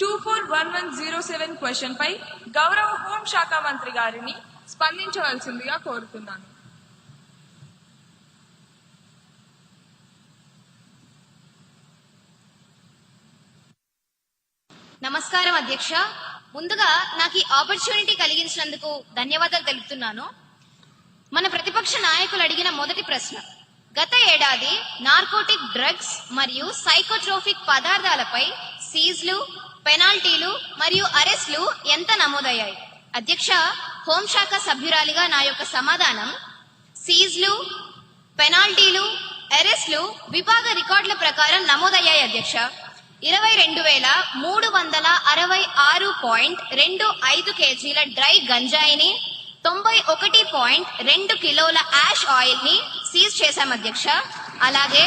Two four one one zero seven question పై గౌరవ హోంశాఖ మంత్రి గారిని స్పందించవలసిందిగా కోరుతున్నాను. నమస్కారం అధ్యక్ష. ముందుగా నాకు ఈ ఆపర్చునిటీ కలిగించినందుకు ధన్యవాదాలు తెలుపుతున్నాను. మన ప్రతిపక్ష నాయకులు అడిగిన మొదటి ప్రశ్న. గత ఏడాది నార్కోటిక్ డ్రగ్స్ మరియు సైకోట్రోఫిక్ పదార్థాలపై సీజ్లు పెనాల్టీలు మరియు అరెస్టులు ఎంత నమోదయ్యాయి? అధ్యక్ష హోంశాఖ సభ్యురాలిగా నా యొక్క సమాధానం సీజ్లు పెనాల్టీలు అరెస్టులు విభాగ రికార్డుల ప్రకారం నమోదయ్యాయి అధ్యక్ష. ఇరవై రెండు వేల మూడు వందల అరవై ఆరు పాయింట్ రెండు ఐదు కేజీల డ్రై గంజాయిని తొంభై ఒకటి పాయింట్ రెండు కిలోల యాష్ ఆయిల్ని సీజ్ చేశాం అధ్యక్ష. అలాగే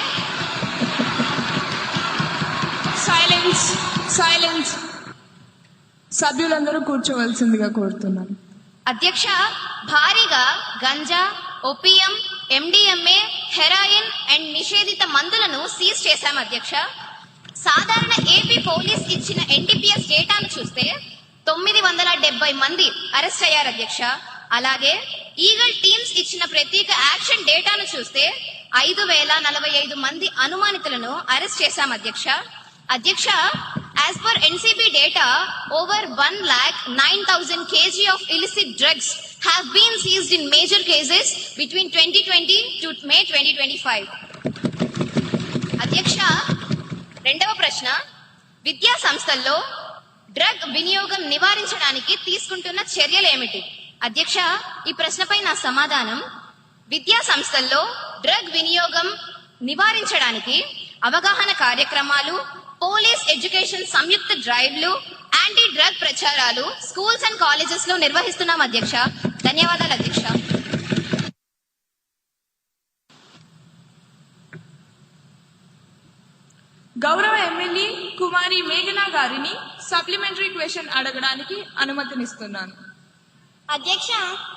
సైలెన్స్ సైలెన్స్. సభ్యులందరూ కూర్చోవలసిందిగా కోరుతున్నాను. అధ్యక్ష భారీగా ganja opium MDMA heroin and నిషేధిత మందులను సీజ్ చేశాం అధ్యక్ష. సాధారణ ఏపీ పోలీస్ ఇచ్చిన ఎన్డీపీఎస్ డేటాను చూస్తే తొమ్మిది వందల డెబ్బై మంది అరెస్ట్ అయ్యారు అధ్యక్ష. అలాగే ఈగల్ టీమ్స్ ఇచ్చిన ప్రత్యేక యాక్షన్ డేటాను చూస్తే ఐదు వేల నలభై ఐదు మంది అనుమానితులను అరెస్ట్ చేశాం అధ్యక్ష. అధ్యక్ష as per NCB data over one lakh nine thousand KG of illicit drugs have been seized in major cases between twenty twenty two May twenty twenty five అధ్యక్ష రెండవ ప్రశ్న. విద్యా సంస్థల్లో డ్రగ్ వినియోగం నివారించడానికి తీసుకుంటున్న చర్యలు ఏమిటి? అధ్యక్ష ఈ ప్రశ్నపై నా సమాధానం. విద్యా సంస్థల్లో డ్రగ్ వినియోగం నివారించడానికి అవగాహన కార్యక్రమాలు పోలీస్ ఎడ్యుకేషన్ సంయుక్త డ్రైవ్లు యాంటీ డ్రగ్ ప్రచారాలు స్కూల్స్ అండ్ కాలేజెస్లో నిర్వహిస్తున్నాం అధ్యక్ష. ధన్యవాదాలు అధ్యక్ష. గౌరవ ఎమ్మెల్యే కుమారి మేఘనా గారిని సప్లిమెంటరీ క్వశ్చన్ అడగడానికి అనుమతినిస్తున్నాను. అధ్యక్ష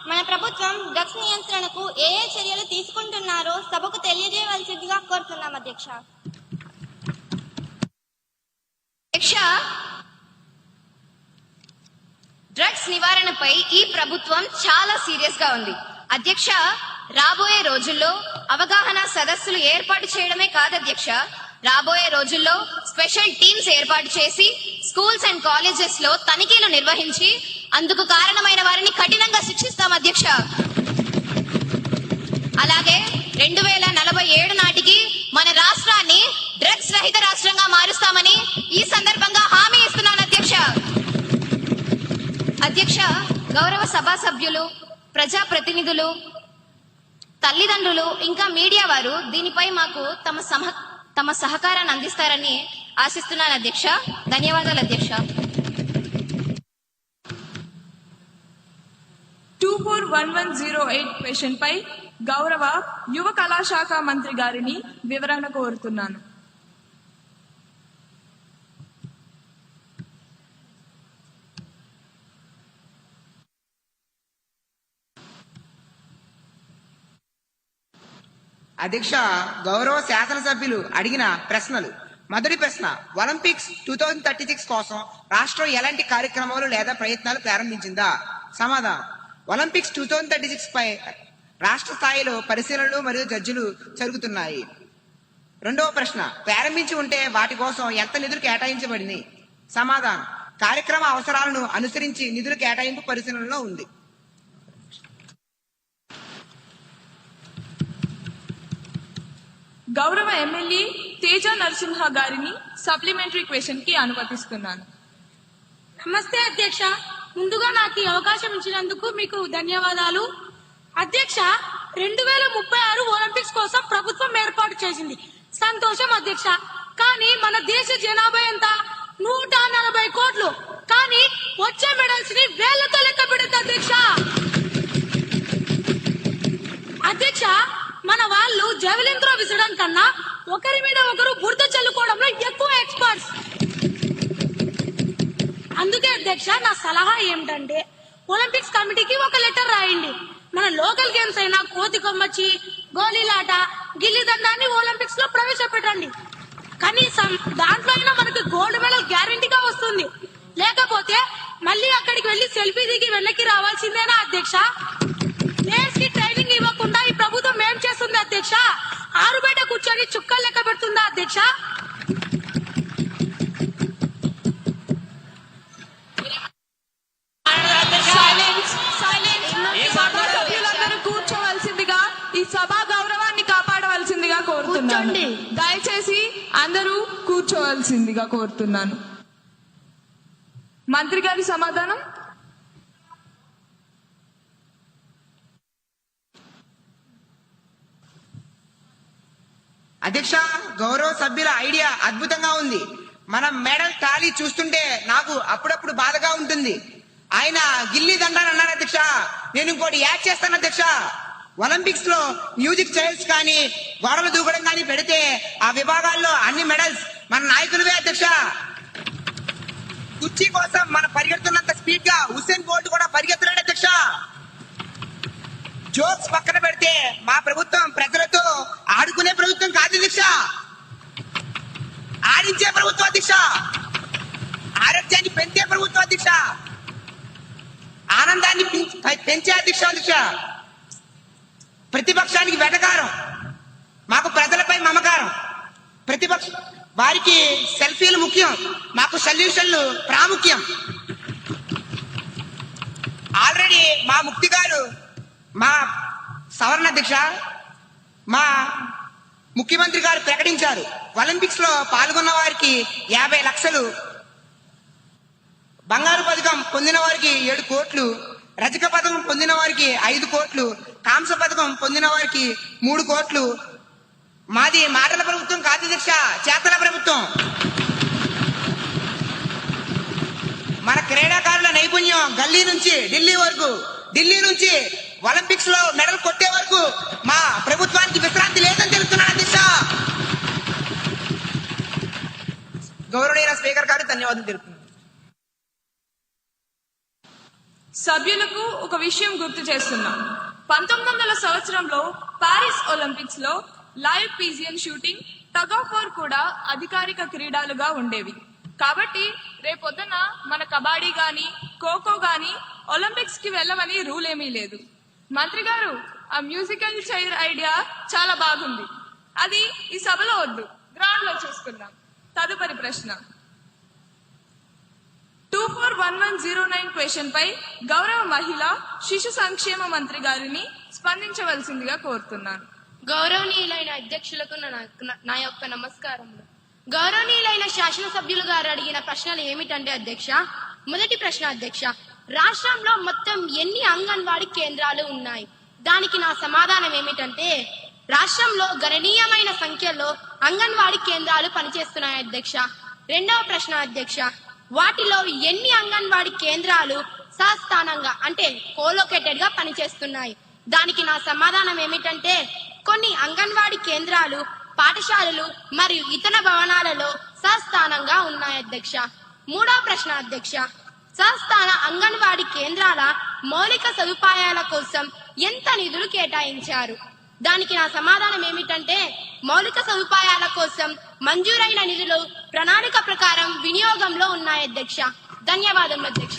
మన ప్రభుత్వం డ్రగ్స్ నియంత్రణకు ఏ ఏ చర్యలు తీసుకుంటున్నారో సభకు తెలియజేయవలసిందిగా కోరుతున్నాం అధ్యక్ష. అధ్యక్ష డ్రగ్స్ నివారణపై ఈ ప్రభుత్వం చాలా సీరియస్గా ఉంది. అధ్యక్ష రాబోయే రోజుల్లో అవగాహన సదస్సులు ఏర్పాటు చేయడమే కాదు అధ్యక్ష. రాబోయే రోజుల్లో స్పెషల్ టీమ్స్ ఏర్పాటు చేసి స్కూల్స్ అండ్ కాలేజెస్లో తనిఖీలు నిర్వహించి అందుకు కారణమైన వారిని కఠినంగా శిక్షిస్తాం అధ్యక్ష. అలాగే రెండు వేల నలభై ఏడు నాటికి మన రాష్ట్రాన్ని డ్రగ్స్ రహిత రాష్ట్రంగా మారుస్తామని ఈ సందర్భంగా హామీ ఇస్తున్నాను అధ్యక్ష. అధ్యక్ష గౌరవ సభా సభ్యులు ప్రజా ప్రతినిధులు తల్లిదండ్రులు ఇంకా మీడియా వారు దీనిపై మాకు తమ సమ తమ సహకారాన్ని అందిస్తారని ఆశిస్తున్నాను అధ్యక్ష. ధన్యవాదాలు అధ్యక్ష two four one one zero eight question పై గౌరవ యువ కళాశాఖ మంత్రి గారిని వివరణ కోరుతున్నాను. అధ్యక్ష గౌరవ శాసనసభ్యులు అడిగిన ప్రశ్నలు. మొదటి ప్రశ్న Olympics two thousand thirty six కోసం రాష్ట్రం ఎలాంటి కార్యక్రమాలు లేదా ప్రయత్నాలు ప్రారంభించిందా? సమాధానం. Olympics two thousand thirty six పై రాష్ట్ర స్థాయిలో పరిశీలనలు మరియు జడ్జిలు జరుగుతున్నాయి. రెండవ ప్రశ్న ప్రారంభించి ఉంటే వాటి కోసం ఎంత నిధులు కేటాయించబడింది సమాధానం కార్యక్రమ అవసరాలను అనుసరించి నిధుల కేటాయింపు పరిశీలనలో ఉంది. గౌరవ ఎమ్మెల్యే తేజ నరసింహ గారిని సప్లిమెంటరీ క్వశ్చన్కి అనుమతిస్తున్నాను. నమస్తే అధ్యక్ష. ముందుగా నాకు ఈ అవకాశం ఇచ్చినందుకు మీకు ధన్యవాదాలు. అధ్యక్ష రెండు వేల ముప్పై ఆరు ఒలింపిక్స్ కోసం ప్రభుత్వం ఏర్పాటు చేసింది. సంతోషం అధ్యక్ష. కానీ మన దేశ జనాభా ఎంత? నూట నలభై కోట్లు. కానీ వచ్చే మెడల్స్ని వేళ్ళతో లెక్క పెడుతుంది అధ్యక్ష. అధ్యక్ష మన వాళ్ళు జెవెలిన్ త్రో విసడం కన్నా ఒకరి మీద ఒకరు బురద అధ్యక్ష నా సలహా ఏమిటంటే ఒలింపిక్స్ కమిటీకి ఒక లెటర్ రాయండి. మన లోకల్ గేమ్స్ అయినా కోతి కొమ్మచ్చి గోళీలాట గిల్లిదండాన్ని ఒలింపిక్స్లో ప్రవేశపెట్టండి. కనీసం దాంట్లో అయినా మనకి గోల్డ్ మెడల్ గ్యారంటీగా వస్తుంది. లేకపోతే మళ్ళీ అక్కడికి వెళ్ళి సెల్ఫీ దిగి వెనక్కి రావాల్సిందేనా అధ్యక్ష? ప్లేయర్స్కి ట్రైనింగ్ ఇవ్వకుండా ఈ ప్రభుత్వం ఏం చేస్తుంది అధ్యక్ష? ఆరు బయట కూర్చొని చుక్కలు లెక్క పెడుతుందా అధ్యక్ష? కూర్చోవలసిందిగా కోరుతున్నాను. మంత్రి గారి సమాధానం? అధ్యక్ష గౌరవ సభ్యుల ఐడియా అద్భుతంగా ఉంది. మనం మెడల్ ఖాళీ చూస్తుంటే నాకు అప్పుడప్పుడు బాధగా ఉంటుంది. ఆయన గిల్లీ దండాన్ని అన్నారు అధ్యక్ష. నేను ఇంకోటి యాడ్ చేస్తాను అధ్యక్ష. ఒలింపిక్స్లో మ్యూజిక్ చైల్డ్స్ కానీ గోడలు దూకడం కానీ పెడితే ఆ విభాగాల్లో అన్ని మెడల్స్ మన నాయకులవే అధ్యక్ష. కుర్చీ కోసం మన పరిగెడుతున్నంత స్పీడ్గా హుస్సేన్ బోల్ట్ కూడా పరిగెత్తలేడు అధ్యక్ష. జోక్స్ పక్కన పెడితే మా ప్రభుత్వం ప్రజలతో ఆడుకునే ప్రభుత్వం కాదు అధ్యక్ష. ఆడించే ప్రభుత్వం అధ్యక్ష. ఆరోగ్యాన్ని పెంచే ప్రభుత్వం అధ్యక్ష. ఆనందాన్ని పెంచే అధ్యక్ష అధ్యక్ష. ప్రతిపక్షానికి వెటకారం. మాకు ప్రజలపై మమకారం. ప్రతిపక్ష వారికి సెల్ఫీలు ముఖ్యం. మాకు సొల్యూషన్లు ప్రాముఖ్యం. ఆల్రెడీ మా ముక్తి గారు మా సవరణ దీక్ష మా ముఖ్యమంత్రి గారు ప్రకటించారు. ఒలింపిక్స్లో పాల్గొన్న వారికి యాభై లక్షలు బంగారు పథకం పొందిన వారికి ఏడు కోట్లు రజక పథకం పొందిన వారికి ఐదు కోట్లు కాంస పథకం పొందిన వారికి మూడు కోట్లు మాది మాటల ప్రభుత్వం కాదు దీక్ష చేతల ప్రభుత్వం. మన క్రీడాకారుల నైపుణ్యం గల్లీ నుంచి ఢిల్లీ వరకు ఢిల్లీ నుంచి ఒలింపిక్స్లో మెడల్ కొట్టే వరకు మా ప్రభుత్వానికి విశ్రాంతి లేదని తెలుస్తున్నాను దిశ గౌరవనీయ స్పీకర్ గారు ధన్యవాదాలు తెలుపుతున్నాను. సభ్యులకు ఒక విషయం గుర్తు చేస్తున్నాం. పంతొమ్మిది వందల సంవత్సరంలో పారిస్ ఒలింపిక్స్లో live pigeon shooting tug of war కూడా అధికారిక క్రీడలుగా ఉండేవి. కాబట్టి రేపొద్దున మన కబడ్డీ గాని ఖోఖో గాని ఒలింపిక్స్కి వెళ్ళమని రూల్ ఏమీ లేదు. మంత్రి గారు ఆ మ్యూజికల్ చైర్ ఐడియా చాలా బాగుంది. అది ఈ సభలో వద్దు గ్రౌండ్లో చూసుకుందాం. తదుపరి ప్రశ్న. Two four one one zero nine question పై గౌరవ మహిళ శిశు సంక్షేమ మంత్రి గారిని స్పందించవలసిందిగా కోరుతున్నాను. గౌరవనీయులైన అధ్యక్షులకు నా నా యొక్క నమస్కారములు. గౌరవనీయులైన శాసనసభ్యులు గారు అడిగిన ప్రశ్నలు ఏమిటంటే అధ్యక్ష మొదటి ప్రశ్న అధ్యక్ష రాష్ట్రంలో మొత్తం ఎన్ని అంగన్వాడీ కేంద్రాలు ఉన్నాయి? దానికి నా సమాధానం ఏమిటంటే రాష్ట్రంలో గణనీయమైన సంఖ్యలో అంగన్వాడీ కేంద్రాలు పనిచేస్తున్నాయి అధ్యక్ష. రెండవ ప్రశ్న అధ్యక్ష వాటిలో ఎన్ని అంగన్వాడీ కేంద్రాలు సస్థానంగా అంటే కోలోకేటెడ్గా పనిచేస్తున్నాయి? దానికి నా సమాధానం ఏమిటంటే కొన్ని అంగన్వాడీ కేంద్రాలు పాఠశాలలు మరియు ఇతర భవనాలలో సస్థానంగా ఉన్నాయి అధ్యక్ష. మూడో ప్రశ్న అధ్యక్ష. సస్థాన అంగన్వాడీ కేంద్రాల మౌలిక సదుపాయాల కోసం ఎంత నిధులు కేటాయించారు? దానికి నా సమాధానం ఏమిటంటే మౌలిక సదుపాయాల కోసం మంజూరైన నిధులు ప్రణాళిక ప్రకారం వినియోగంలో ఉన్నాయి అధ్యక్ష. ధన్యవాదములు అధ్యక్ష.